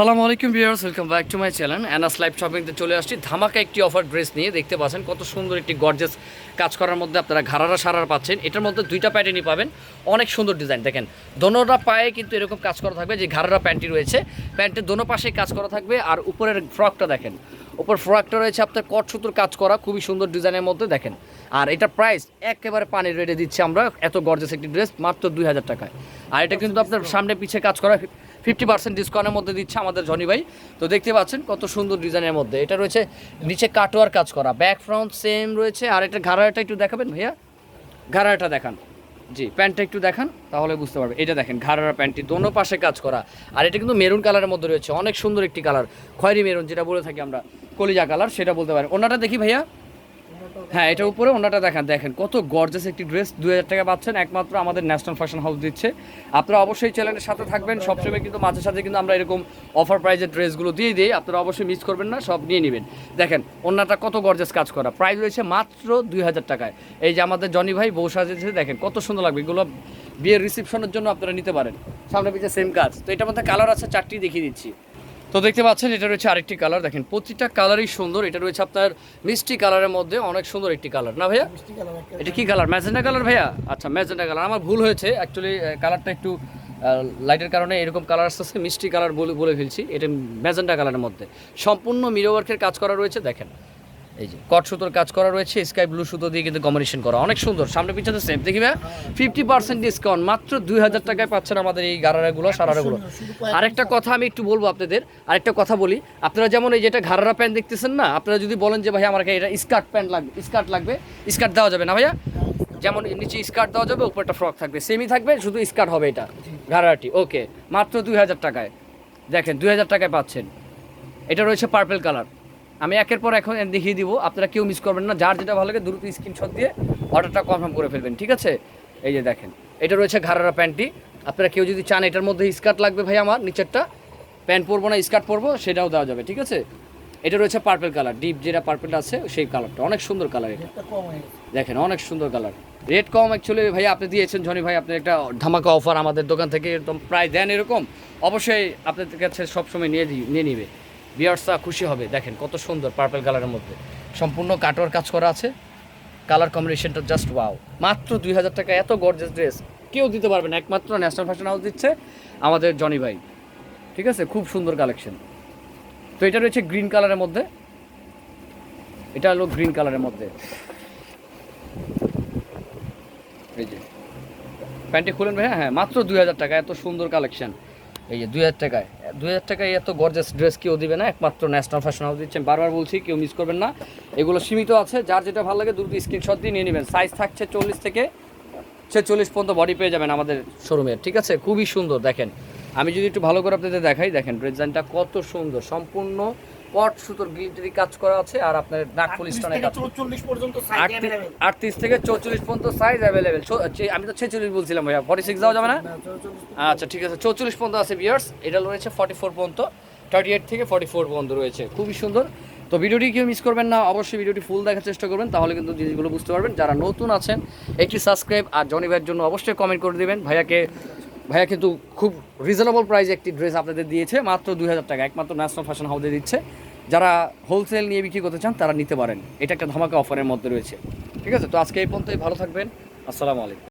আসসালামু আলাইকুম viewers, welcome back to my channel. Anas live শপিংতে চলে আসছি। ধামাকা একটি অফার ড্রেস নিয়ে দেখতে পাচ্ছেন কত সুন্দর একটি গর্জেস কাজ করার মধ্যে আপনারা ঘাড়ারা সারার পাচ্ছেন। এটার মধ্যে দুইটা প্যাটার্নই পাবেন। অনেক সুন্দর ডিজাইন, দেখেন। দোনোটা পায়ে কিন্তু এরকম কাজ করা থাকবে, যে ঘাড়ারা প্যান্টটি রয়েছে। প্যান্টের দোনো পাশে কাজ করা থাকবে আর উপরের ফ্রকটা দেখেন। উপর ফ্রকটা রয়েছে আপনার কট সুতোর কাজ করা, খুবই সুন্দর ডিজাইনের মধ্যে, দেখেন। আর এটা প্রাইস একেবারে পানির রেটে দিচ্ছি আমরা, এত গর্জেস একটি ড্রেস মাত্র দুই হাজার টাকায়। আর এটা কিন্তু আপনার সামনে পিছে কাজ করা ফিফটি পার্সেন্ট ডিসকাউন্টের মধ্যে দিচ্ছে আমাদের জনি ভাই। তো দেখতে পাচ্ছেন কত সুন্দর ডিজাইনের মধ্যে। এটা রয়েছে নিচে কাটোয়ার কাজ করা। ব্যাক ফ্রন্ট সেম রয়েছে। আর এটা ঘাড়াটা একটু দেখাবেন ভাইয়া? ঘাড়াটা দেখান। জি, প্যান্টটা একটু দেখান, তাহলে বুঝতে পারবে এটা দেখেন ঘাড়ার প্যান্টটি দোনো পাশে কাজ করা। আর এটা কিন্তু মেরুন কালারের মধ্যে রয়েছে। অনেক সুন্দর একটি কালার। খয়েরি মেরুন, যেটা বলে থাকি আমরা, কলিজা কালার, সেটা বলতে পারেন। ওনাটা দেখি ভাইয়া। হ্যাঁ এটা উপরে ওনাটা দেখেন দেখেন, কত গর্জাস একটি ড্রেস দু হাজার টাকা পাচ্ছেন, একমাত্র আমাদের ন্যাশনাল ফ্যাশন হাউস দিচ্ছে। আপনারা অবশ্যই চ্যানেলের সাথে থাকবেন, সবসময় কিন্তু মাঝে সাথে কিন্তু আমরা এরকম অফার প্রাইজের ড্রেসগুলো দিয়ে দিই, আপনারা অবশ্যই মিস করবেন না, সব নিয়ে নেবেন। দেখেন, ওনাটা কত গর্জাস কাজ করা প্রাইস রয়েছে মাত্র দুই হাজার টাকায়। এই যে আমাদের জনি ভাই বউ সাজিয়েছে, দেখেন, কত সুন্দর লাগবে, এগুলো বিয়ের রিসেপশনের জন্য আপনারা নিতে পারেন। সামনে পিছিয়ে সেম কাজ, তো এটার মধ্যে কালার আছে চারটি দেখিয়ে দিচ্ছি। তো দেখতে পাচ্ছেন এটা রয়েছে আরেকটি কালার। দেখেন প্রতিটা কালারই সুন্দর। এটা রয়েছে আপনার মিষ্টি কালারের মধ্যে অনেক সুন্দর একটি কালার। না ভাইয়া? এটা কি কালার? ম্যাজেন্ডা কালার ভাইয়া? আচ্ছা ম্যাজেন্ডা কালার। আমার ভুল হয়েছে। অ্যাকচুয়ালি কালারটা একটু লাইটের কারণে এরকম কালার আসতেছে। মিষ্টি কালার বলে বলে ফেলছি। এটা ম্যাজেন্ডা কালারের মধ্যে। সম্পূর্ণ মিরোওয়ার্কের কাজ করা রয়েছে দেখেন। এই যে কট সুতোর কাজ করা রয়েছে স্কাই ব্লু সুতো দিয়ে কিন্তু কম্বিনেশন করা। অনেক সুন্দর সামনে পিছনে সেম দেখি ভাইয়া? ফিফটি পার্সেন্ট ডিসকাউন্ট মাত্র দুই হাজার টাকায় পাচ্ছেন আমাদের এই গারারাগুলো সারারাগুলো। আরেকটা কথা আমি একটু বলব আপনাদের আরেকটা কথা বলি। আপনারা যেমন এই যেটা ঘাড়ারা প্যান্ট দেখতেছেন না আপনারা যদি বলেন যে ভাই আমার এটা স্কার্ট প্যান্ট লাগবে স্কার্ট লাগবে স্কার্ট দেওয়া যাবে না ভাইয়া? যেমন নিচে স্কার্ট দেওয়া যাবে উপরটা ফ্রক থাকবে সেমই থাকবে শুধু স্কার্ট হবে এটা ঘাড়াটি ওকে মাত্র দুই হাজার টাকায়। দেখেন দুই হাজার টাকায় পাচ্ছেন। এটা রয়েছে পার্পেল কালার আমি একের পর এখন দেখিয়ে দিব। আপনারা কেউ মিস করবেন না। যার যেটা ভালো লাগে দ্রুত স্ক্রিনশট দিয়ে অর্ডারটা কনফার্ম করে ফেলবেন ঠিক আছে? এই যে দেখেন এটা রয়েছে ঘাড়ারা প্যান্টটি। আপনারা কেউ যদি চান এটার মধ্যে স্কার্ট লাগবে ভাই আমার নিচেরটা প্যান্ট পরবো না স্কার্ট পরবো সেটাও দেওয়া যাবে ঠিক আছে? এটা রয়েছে পার্পেল কালার ডিপ যেটা পার্পেল আছে সেই কালারটা অনেক সুন্দর কালার এটা। দেখেন অনেক সুন্দর কালার রেট কম অ্যাকচুয়ালি ভাই আপনি দিয়েছেন জনি ভাই আপনি একটা ধামাকা অফার আমাদের দোকান থেকে একদম প্রায় দেন এরকম। অবশ্যই আপনাদের কাছে সবসময় নিয়ে নিয়ে নিবে। বিয়ার্সা খুশি হবে। দেখেন কত সুন্দর পার্পেল কালারের মধ্যে। সম্পূর্ণ কাটোয়ার কাজ করা আছে। কালার কম্বিনেশনটা জাস্ট ওয়াও মাত্র দুই হাজার টাকা, এত গর্জেস ড্রেস কেউ দিতে পারবে না। একমাত্র ন্যাশনাল ফ্যাশন হাউস দিচ্ছে আমাদের জনি ভাই। ঠিক আছে? খুব সুন্দর কালেকশন তো এটা রয়েছে গ্রিন কালারের মধ্যে। এটা হলো গ্রিন কালারের মধ্যে। এই যে। প্যান্টটি খুলেন ভাই হ্যাঁ মাত্র দুই হাজার টাকা। এত সুন্দর কালেকশন এই যে দুই হাজার টাকায়। দুই হাজার টাকায় এত গর্জাস ড্রেস কেউ দিবে না, একমাত্র ন্যাশনাল ফ্যাশন হাউস দিচ্ছেন। বারবার বলছি, কেউ মিস করবেন না। এগুলো সীমিত আছে, যার যেটা ভালো লাগে দ্রুত স্ক্রিনশট দিয়ে নিয়ে নেবেন। সাইজ থাকছে চল্লিশ থেকে ছেচল্লিশ পর্যন্ত বডি পেয়ে যাবেন আমাদের শোরুমের ঠিক আছে? খুবই সুন্দর, দেখেন। আমি যদি একটু ভালো করে আপনাদের দেখাই, দেখেন ডিজাইনটা কত সুন্দর, সম্পূর্ণ পট সুতোর গিল্টারি কাজ করা আছে আর আপনার কাজ চল্লিশ পর্যন্ত আটত্রিশ থেকে চৌচল্লিশ পর্যন্ত সাইজ অ্যাভেলেবেল আমি তো ছেচল্লিশ বলছিলাম ভাইয়া। ফর্টি সিক্স দেওয়া যাবে না? আচ্ছা ঠিক আছে। চৌচল্লিশ পর্যন্ত আছে বিয়ার্স এটা রয়েছে ফর্টি ফোর পর্যন্ত। থার্টি এইট থেকে ফর্টি ফোর পর্যন্ত রয়েছে। খুবই সুন্দর। তো ভিডিওটি কেউ মিস করবেন না। অবশ্যই ভিডিওটি ফুল দেখার চেষ্টা করবেন। তাহলে কিন্তু জিনিসগুলো বুঝতে পারবেন। যারা নতুন আছেন একটি সাবস্ক্রাইব আর জনি ভাইয়ের জন্য অবশ্যই কমেন্ট করে দেবেন। ভাইয়াকে ভাইয়া কিন্তু খুব রিজনেবল প্রাইসে একটি ড্রেস আপনাদের দিয়েছে, মাত্র দুই হাজার টাকা। একমাত্র ন্যাশনাল ফ্যাশন হাউসে দিচ্ছে। যারা হোলসেল নিয়ে বিক্রি করতে চান, তারা নিতে পারেন। এটা একটা ধামাকা অফারের মধ্যে রয়েছে। ঠিক আছে? তো আজকে এই পর্যন্তই। ভালো থাকবেন। আসসালামু আলাইকুম।